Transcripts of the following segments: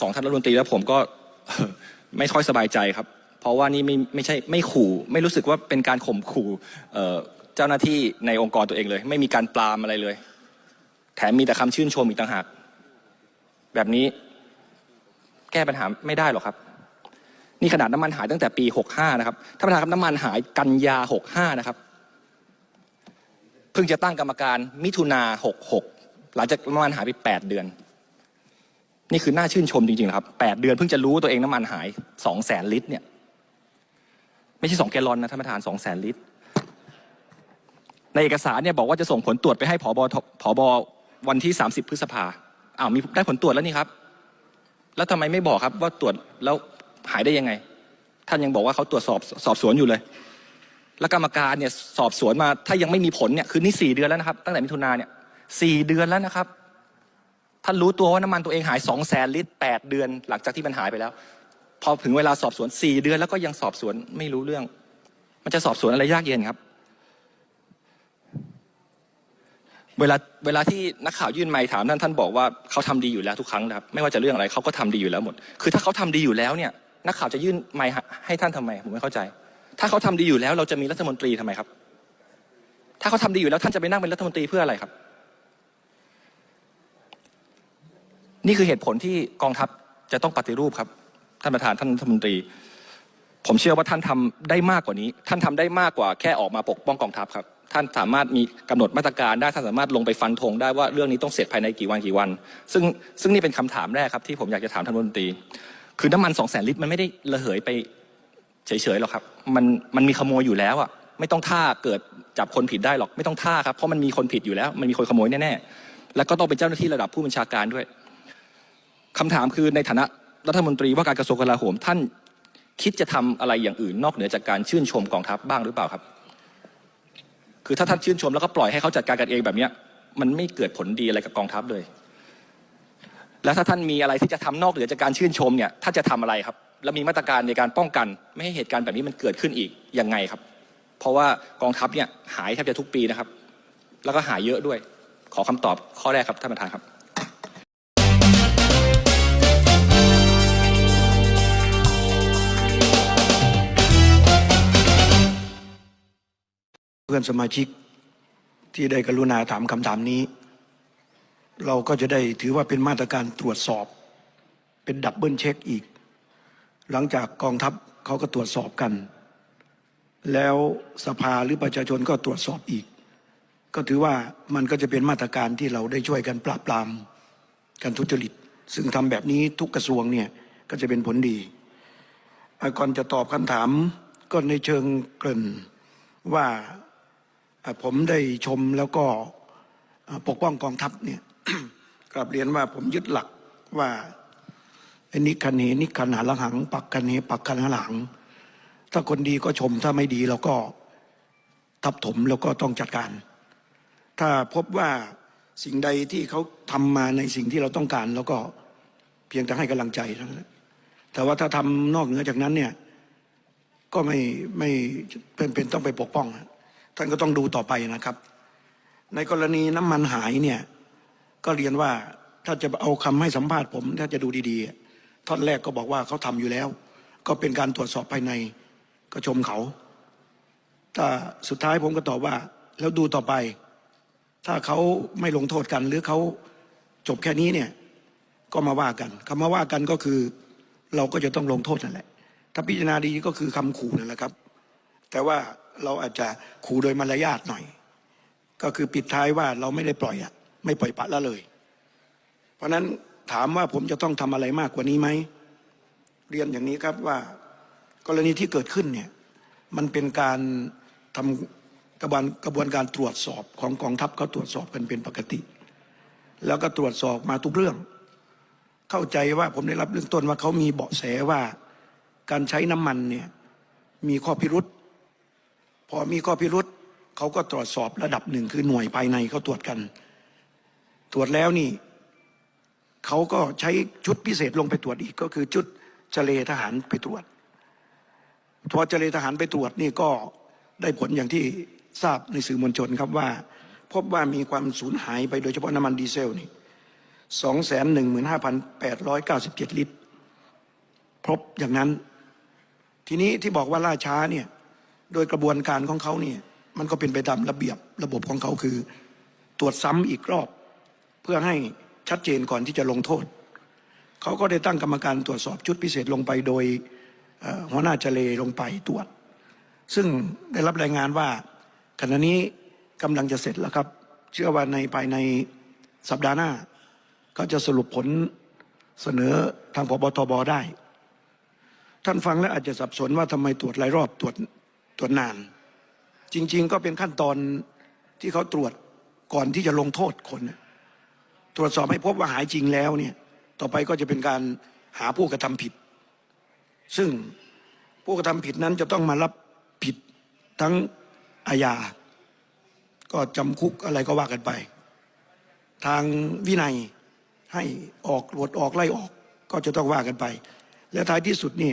ของท่านรัฐมนตรีแล้วผมก็ไม่ค่อยสบายใจครับ เพราะว่านี่ไม่ไม่ใช่ไม่ขู่ไม่รู้สึกว่าเป็นการข่มขู่เจ้าหน้าที่ในองค์กรตัวเองเลย ไม่มีการปรามอะไรเลย แถมมีแต่คำชื่นชมอีกต่างหาก แบบนี้แก้ปัญหาไม่ได้หรอกครับ นี่ขนาดน้ำมันหายตั้งแต่ปี 65 นะครับท่านประธานครับน้ำมันหายกันยา 65 นะครับเพิ่งจะตั้งกรรมการมิถุนา66 หลังจากน้ำมันหายไป 8 เดือน นี่คือน่าชื่นชมจริงๆนะครับ8เดือนเพิ่งจะรู้ตัวเองน้ำมันหาย2แสนลิตรเนี่ยไม่ใช่2แกลลอนนะท่านประธาน2แสนลิตร ในเอกสารเนี่ยบอกว่าจะส่งผลตรวจไปให้ผบผบวันที่30พฤษภาอ้าวมีได้ผลตรวจแล้วนี่ครับ แล้วทำไมไม่บอกครับว่าตรวจแล้วหายได้ยังไง ท่านยังบอกว่าเขาตรวจสอบสอบสวนอยู่เลย แล้วกรรมการเนี่ยสอบสวนมาถ้ายังไม่มีผลเนี่ยคือนี่สี่เดือนแล้วนะครับ ตั้งแต่มิถุนาเนี่ยสี่เดือนแล้วนะครับ ท่านรู้ตัวว่าน้ำมันตัวเองหายสองแสนลิตรแปดเดือน หลังจากที่มันหายไปแล้ว พอถึงเวลาสอบสวนสี่เดือนแล้วก็ยังสอบสวนไม่รู้เรื่อง มันจะสอบสวนอะไรยากเย็นครับ เวลาเวลาที่นักข่าวยื่นไมค์ถามท่านท่านบอกว่าเขาทำดีอยู่แล้วทุกครั้งนะครับ ไม่ว่าจะเรื่องอะไรเขาก็ทำดีอยู่แล้วหมด คือถ้าเขาทำดีอยู่แล้วเนี่ย นักข่าวจะยื่นไมค์ให้ท่านทำไมผมไม่เข้าใจ ถ้าเขาทำดีอยู่แล้ว เราจะมีรัฐมนตรีทำไมครับ ถ้าเขาทำดีอยู่แล้วท่านจะไปนั่งเป็นรัฐมนตรีเพื่ออะไรครับ นี่คือเหตุผลที่กองทัพจะต้องปฏิรูปครับท่านประธานท่านรัฐมนตรี ผมเชื่อว่าท่านทำได้มากกว่านี้ ท่านทำได้มากกว่าแค่ออกมาปกป้องกองทัพครับ ท่านสามารถมีกำหนดมาตรการได้ท่านสามารถลงไปฟันธงได้ว่าเรื่องนี้ต้องเสร็จภายในกี่วันกี่วัน ซึ่งซึ่งนี่เป็นคำถามแรกครับที่ผมอยากจะถามท่านรัฐมนตรี คือน้ำมันสองแสนลิตรมันไม่ได้ระเหยไปเฉยๆหรอกครับ มันมันมีขโมยอยู่แล้วอะไม่ต้องท่าเกิดจับคนผิดได้หรอกไม่ต้องท่าครับเพราะมันมีคนผิดอยู่แล้ว มันมีคนขโมยแน่ๆแล้วก็ต้องเป็นเจ้าหน้าที่ระดับผู้บัญชาการด้วย คำถามคือในฐานะรัฐมนตรีว่าการกระทรวงกลาโหมท่านคิดจะทำอะไรอย่างอื่น นอกเหนือจากการชื่นชมกองทัพบ้างหรือเปล่าครับ คือถ้าท่านชื่นชมแล้วก็ปล่อยให้เขาจัดการกันเองแบบนี้มันไม่เกิดผลดีอะไรกับกองทัพเลย แล้วถ้าท่านมีอะไรที่จะทำนอกเหนือจากการชื่นชมเนี่ยท่านจะทำอะไรครับ แล้วมีมาตรการในการป้องกัน ไม่ให้เหตุการณ์แบบนี้มันเกิดขึ้นอีกยังไงครับ เพราะว่ากองทัพเนี่ยหายแทบจะทุกปีนะครับ แล้วก็หายเยอะด้วย ขอคำตอบข้อแรกครับท่านประธานครับ อนสมาชิกที่ได้กรุณาถามคำถามนี้ เราก็จะได้ถือว่าเป็นมาตรการตรวจสอบ เป็นดับเบิลเช็คอีก หลังจากกองทัพเขาก็ตรวจสอบกัน แล้วสภาหรือประชาชนก็ตรวจสอบอีก ก็ถือว่ามันก็จะเป็นมาตรการที่เราได้ช่วยกันปราบปรามการทุจริต ซึ่งทำแบบนี้ทุกกระทรวงเนี่ยก็จะเป็นผลดีก่อนจะตอบคำถามก็ในเชิงเกริ่นว่า ผมได้ชมแล้วก็ปกป้องกองทัพเนี่ยกลับเรียนว่าผมยึดหลักว่าอ้นิคันเหนิคันหาหลัง ปักคันเหปักคันหาหลัง ถ้าคนดีก็ชมถ้าไม่ดีเราก็ทับถมแล้วก็ต้องจัดการ ถ้าพบว่าสิ่งใดที่เขาทำมาในสิ่งที่เราต้องการ แล้วก็เพียงแต่ให้กำลังใจเท่านั้นแต่ว่าถ้าทำนอกเหนือจากนั้นเนี่ยก็ไม่ไม่เป็นเป็นต้องไปปกป้อง ท่านก็ต้องดูต่อไปนะครับ ในกรณีน้ำมันหายเนี่ย ก็เรียนว่าถ้าจะเอาคำให้สัมภาษณ์ผม ถ้าจะดูดีๆท่อนแรกก็บอกว่าเขาทำอยู่แล้ว ก็เป็นการตรวจสอบภายในก็ชมเขาถ้าสุดท้ายผมก็ตอบว่า แล้วดูต่อไป ถ้าเขาไม่ลงโทษกัน หรือเขาจบแค่นี้เนี่ย ก็มาว่ากันคำมาว่ากันก็คือ เราก็จะต้องลงโทษนั่นแหละ ถ้าพิจารณาดีก็คือคำขู่นั่นแหละครับ แต่ว่า เราอาจจะขู่โดยมารยาทหน่อย ก็คือปิดท้ายว่าเราไม่ได้ปล่อยอะไม่ปล่อยปละละเลย เพราะฉะนั้นถามว่าผมจะต้องทำอะไรมากกว่านี้ไหม เรียนอย่างนี้ครับว่ากรณีที่เกิดขึ้นเนี่ยมันเป็นการทำกระบวนกระบวนการตรวจสอบของกองทัพเขาตรวจสอบกันเป็นปกติ แล้วก็ตรวจสอบมาทุกเรื่อง เข้าใจว่าผมได้รับเรื่องต้นว่าเขามีเบาะแสว่า การใช้น้ำมันเนี่ยมีข้อพิรุษ พอมีข้อพิรุษเขาก็ตรวจสอบระดับหนึ่งคือหน่วยภายในเขาตรวจกัน ตรวจแล้วนี่เขาก็ใช้ชุดพิเศษลงไปตรวจอีกก็คือชุดเจเลทหารไปตรวจพอเจเลทหารไปตรวจนี่ก็ได้ผลอย่างที่ทราบในสื่อมวลชนครับว่า พบว่ามีความสูญหายไปโดยเฉพาะน้ำมันดีเซลนี่215,897ลิตร พบอย่างนั้น ทีนี้ที่บอกว่าล่าช้าเนี่ย โดยกระบวนการของเขาเนี่ยมันก็เป็นไปตามระเบียบระบบของเขาคือ ตรวจซ้ำอีกรอบ เพื่อให้ชัดเจนก่อนที่จะลงโทษ เขาก็ได้ตั้งกรรมการตรวจสอบชุดพิเศษลงไปโดยหัวหน้าเจเลลงไปตรวจ ซึ่งได้รับรายงานว่าขณะนี้กำลังจะเสร็จแล้วครับ เชื่อว่าในภายในสัปดาห์หน้า ก็จะสรุปผลเสนอทางพบทบได้ ท่านฟังแล้วอาจจะสับสนว่าทำไมตรวจหลายรอบตรวจ ตรวจนาน จริง ๆ ก็เป็นขั้นตอนที่เขาตรวจก่อนที่จะลงโทษคน ตรวจสอบให้พบว่าหายจริงแล้วเนี่ยต่อไปก็จะเป็นการหาผู้กระทำผิด ซึ่งผู้กระทำผิดนั้นจะต้องมารับผิดทั้งอาญา ก็จำคุกอะไรก็ว่ากันไป ทางวินัยให้ออกหลวดออกไล่ออกก็จะต้องว่ากันไป และท้ายที่สุดนี่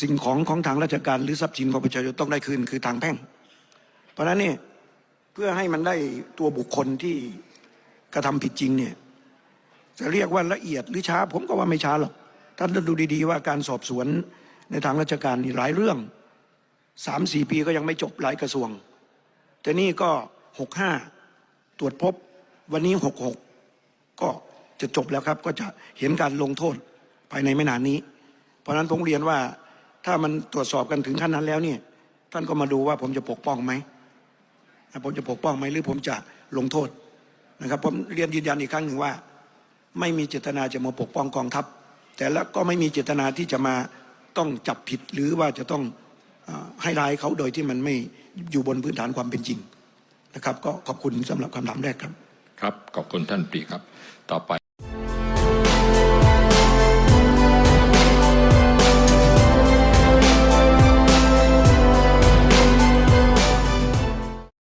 สิ่งของของทางราชการหรือทรัพย์สินของประชาชนต้องได้คืนคือทางแพ่ง เพราะฉะนั้นเนี่ยเพื่อให้มันได้ตัวบุคคลที่กระทำผิดจริงเนี่ยจะเรียกว่าละเอียดหรือช้า ผมก็ว่าไม่ช้าหรอกท่านดูดีๆว่าการสอบสวนในทางราชการนี่หลายเรื่องสามสี่ปีก็ยังไม่จบหลายกระทรวง แต่นี่ก็หกห้าตรวจพบวันนี้หกหกก็จะจบแล้วครับ ก็จะเห็นการลงโทษภายในไม่นานนี้ เพราะฉะนั้นผมเรียนว่า ถ้ามันตรวจสอบกันถึงขั้นนั้นแล้วเนี่ย ท่านก็มาดูว่าผมจะปกป้องไหมผมจะปกป้องไหมหรือผมจะลงโทษนะครับ ผมเรียนยืนยันอีกครั้งหนึ่งว่า ไม่มีเจตนาจะมาปกป้องกองทัพ แต่ล้วก็ไม่มีเจตนาที่จะมาต้องจับผิดหรือว่าจะต้องอให้ร้ายเขาโดยที่มันไม่อยู่บนพื้นฐานความเป็นจริงนะครับ ก็ขอบคุณสำหรับคำถามแรกครับ ครับขอบคุณท่านปรีครับต่อไป